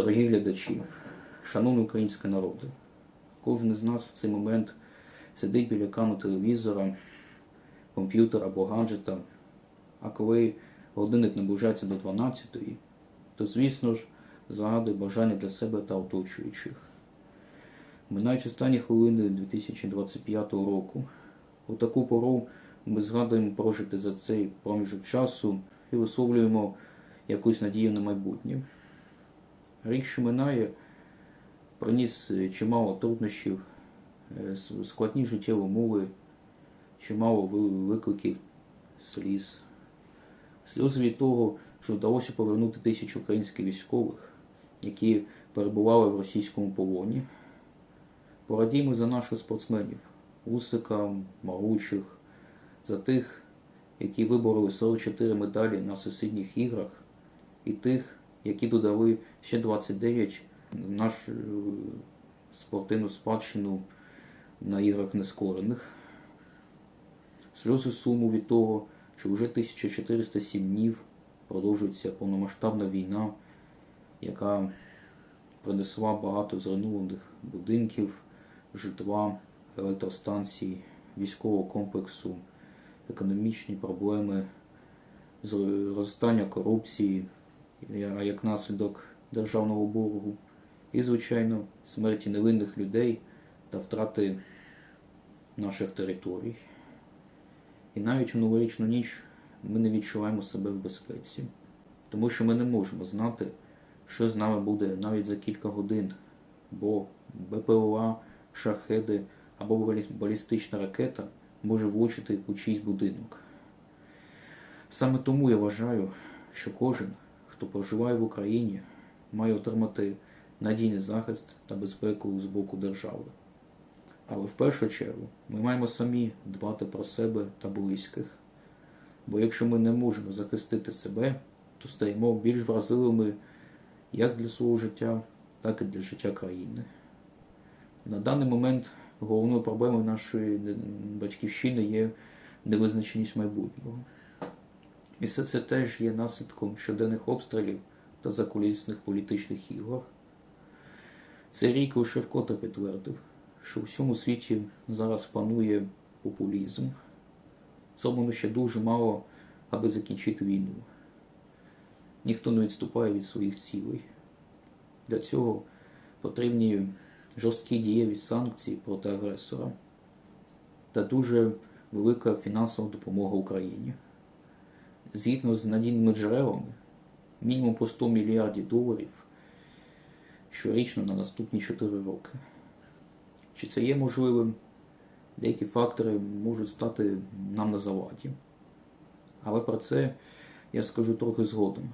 Дорогі глядачі, шановний український народи, кожен із нас в цей момент сидить біля екрану телевізора, комп'ютера або гаджета, а коли годинник наближається до 12-ї, то, звісно ж, загадує бажання для себе та оточуючих. Минають останні хвилини 2025 року. У таку пору ми згадуємо прожити за цей проміжок часу і висловлюємо якусь надію на майбутнє. Рік, що минає, приніс е, чимало труднощів, е, складні життєві умови, чимало викликів сліз. Сльози від того, що вдалося повернути тисяч українських військових, які перебували в російському полоні. Порадіємо за наших спортсменів, Усика, Маручих, за тих, які вибороли 44 медалі на сусідніх іграх, і тих, які додали ще 29 нашу е, спортивну спадщину на іграх нескорених. Сльози суму від того, що вже 1407 днів продовжується повномасштабна війна, яка принесла багато зруйнованих будинків, житла, електростанцій, військового комплексу, економічні проблеми, зростання корупції, як наслідок державного боргу, і, звичайно, смерті невинних людей та втрати наших територій. І навіть у новорічну ніч ми не відчуваємо себе в безпеці, тому що ми не можемо знати, що з нами буде навіть за кілька годин, бо БПЛА, шахеди або балістична ракета може влучити у чийсь будинок. Саме тому я вважаю, що кожен, хто проживає в Україні, має отримати надійний захист та безпеку з боку держави. Але в першу чергу ми маємо самі дбати про себе та близьких. Бо якщо ми не можемо захистити себе, то стаємо більш вразливими як для свого життя, так і для життя країни. На даний момент головною проблемою нашої батьківщини є невизначеність майбутнього. І все це теж є наслідком щоденних обстрілів та закулісних політичних ігор. Цей рік лише вкотре підтвердив, що у всьому світі зараз панує популізм. Зроблено ще дуже мало, аби закінчити війну. Ніхто не відступає від своїх цілей. Для цього потрібні жорсткі дієві санкції проти агресора та дуже велика фінансова допомога Україні. Згідно з надійними джерелами, мінімум по 100 мільярдів доларів щорічно на наступні 4 роки. Чи це є можливим? Деякі фактори можуть стати нам на заваді. Але про це я скажу трохи згодом.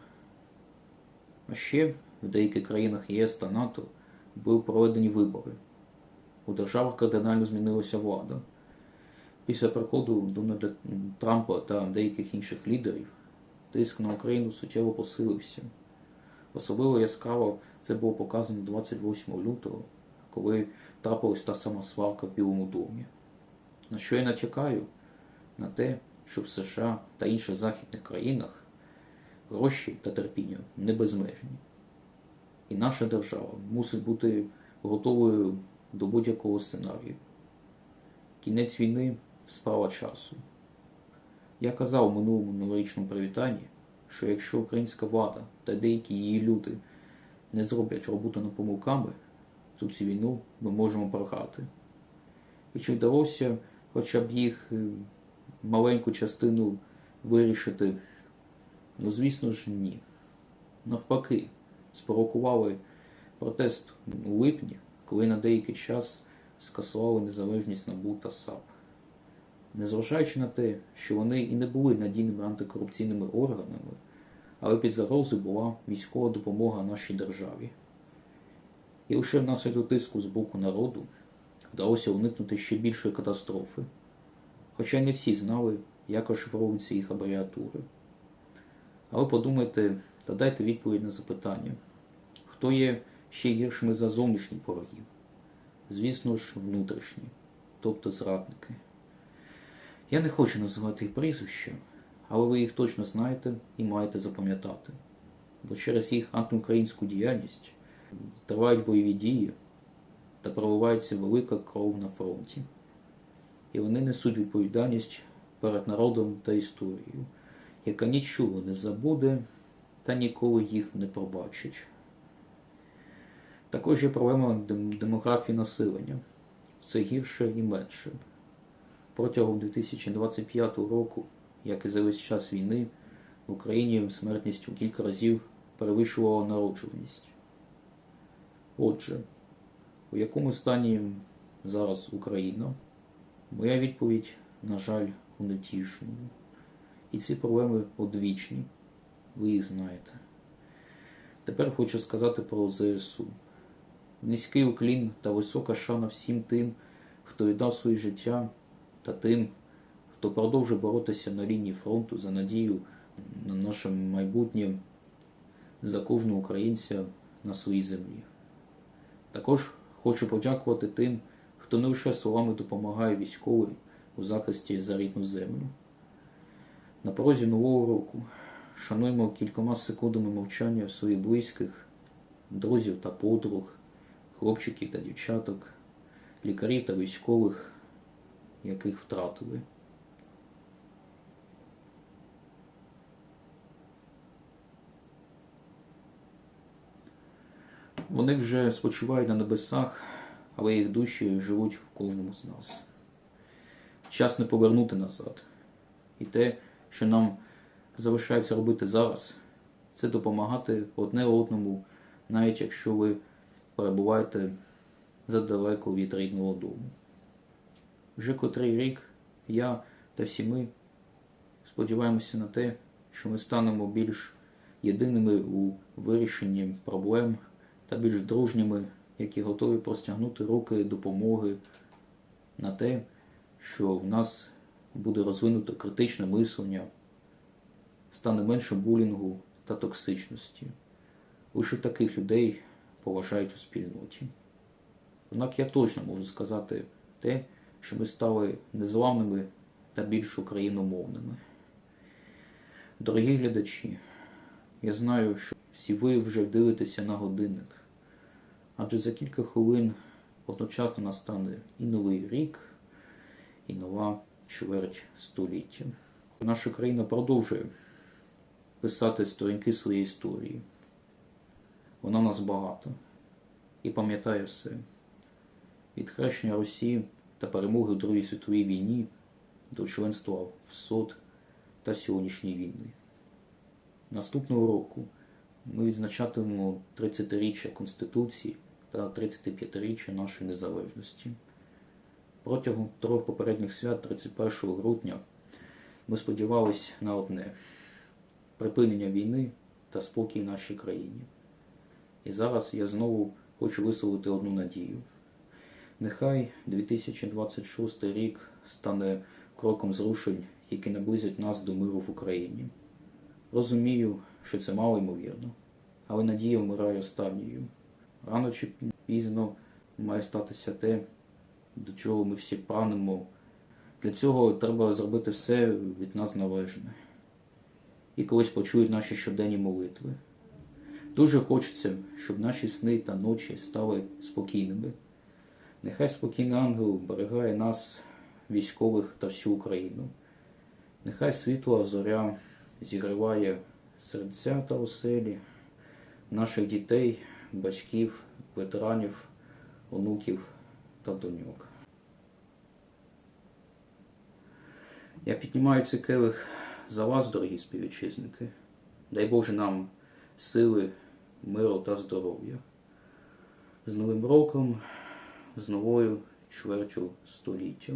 А ще в деяких країнах ЄС та НАТО були проведені вибори. У державах кардинально змінилася влада. Після приходу Дональда Трампа та деяких інших лідерів тиск на Україну суттєво посилився. Особливо яскраво це було показано 28 лютого, коли трапилась та сама сварка в Білому домі. На що я натякаю? На те, що в США та інших західних країнах гроші та терпіння не безмежні. І наша держава мусить бути готовою до будь-якого сценарію. Кінець війни справа часу. Я казав у минулому новорічному привітанні, що якщо українська влада та деякі її люди не зроблять роботу над помилками, то цю війну ми можемо програти. І чи вдалося хоча б їх е, маленьку частину вирішити? Ну, звісно ж, ні. Навпаки, спровокували протест у липні, коли на деякий час скасували незалежність НАБУ та САП. Незважаючи на те, що вони і не були надійними антикорупційними органами, але під загрозою була військова допомога нашій державі. І лише внаслідок тиску з боку народу вдалося уникнути ще більшої катастрофи, хоча не всі знали, як розшифровуються їх абревіатури. Але подумайте та дайте відповідь на запитання, хто є ще гіршими за зовнішніх ворогів? Звісно ж, внутрішні, тобто зрадники. Я не хочу називати їх прізвища, але ви їх точно знаєте і маєте запам'ятати. Бо через їх антиукраїнську діяльність Тривають бойові дії та проливається велика кров на фронті. І вони несуть відповідальність перед народом та історією, яка нічого не забуде та ніколи їх не пробачить. Також є проблема демографії населення. Все гірше і менше. Протягом 2025 року, як і за весь час війни, в Україні смертність у кілька разів перевищувала народжуваність. Отже, у якому стані зараз Україна? Моя відповідь, на жаль, у нетішному. І ці проблеми одвічні. Ви їх знаєте. Тепер хочу сказати про ЗСУ. Низький уклін та висока шана всім тим, хто віддав своє життя, та тим, хто продовжує боротися на лінії фронту за надію на наше майбутнє за кожного українця на своїй землі. Також хочу подякувати тим, хто не лише словами допомагає військовим у захисті за рідну землю. На порозі нового року шануємо кількома секундами мовчання своїх близьких, друзів та подруг, хлопчиків та дівчаток, лікарів та військових, яких втратили. Вони вже спочивають на небесах, але їх душі живуть в кожному з нас. Час не повернути назад. І те, що нам залишається робити зараз, це допомагати одне одному, навіть якщо ви перебуваєте задалеко від рідного дому. Вже котрий рік я та всі ми сподіваємося на те, що ми станемо більш єдиними у вирішенні проблем та більш дружніми, які готові простягнути руки допомоги на те, що в нас буде розвинуто критичне мислення, стане менше булінгу та токсичності. Лише таких людей поважають у спільноті. Однак я точно можу сказати те, що ми стали незламними та більш україномовними. Дорогі глядачі, я знаю, що всі ви вже дивитеся на годинник, адже за кілька хвилин одночасно настане і новий рік, і нова чверть століття. Наша країна продовжує писати сторінки своєї історії. Вона нас багата і пам'ятає все. Від хрещення Росії та перемоги у Другій світовій війні до членства в СОД та сьогоднішньої війни. Наступного року ми відзначатимемо 30-річчя Конституції та 35-річчя нашої незалежності. Протягом трьох попередніх свят 31 грудня ми сподівалися на одне припинення війни та спокій в нашій країні. І зараз я знову хочу висловити одну надію. Нехай 2026 рік стане кроком зрушень, які наблизять нас до миру в Україні. Розумію, що це мало ймовірно, але надія вмирає останньою. Рано чи пізно має статися те, до чого ми всі прагнемо. Для цього треба зробити все від нас належне. І колись почують наші щоденні молитви. Дуже хочеться, щоб наші сни та ночі стали спокійними. Нехай спокійний ангел берегає нас, військових та всю Україну. Нехай світла зоря зігріває серця та оселі наших дітей, батьків, ветеранів, онуків та доньок. Я піднімаю цей келих за вас, дорогі співвітчизники. Дай Боже нам сили, миру та здоров'я. З Новим роком, з новою чвертю століття.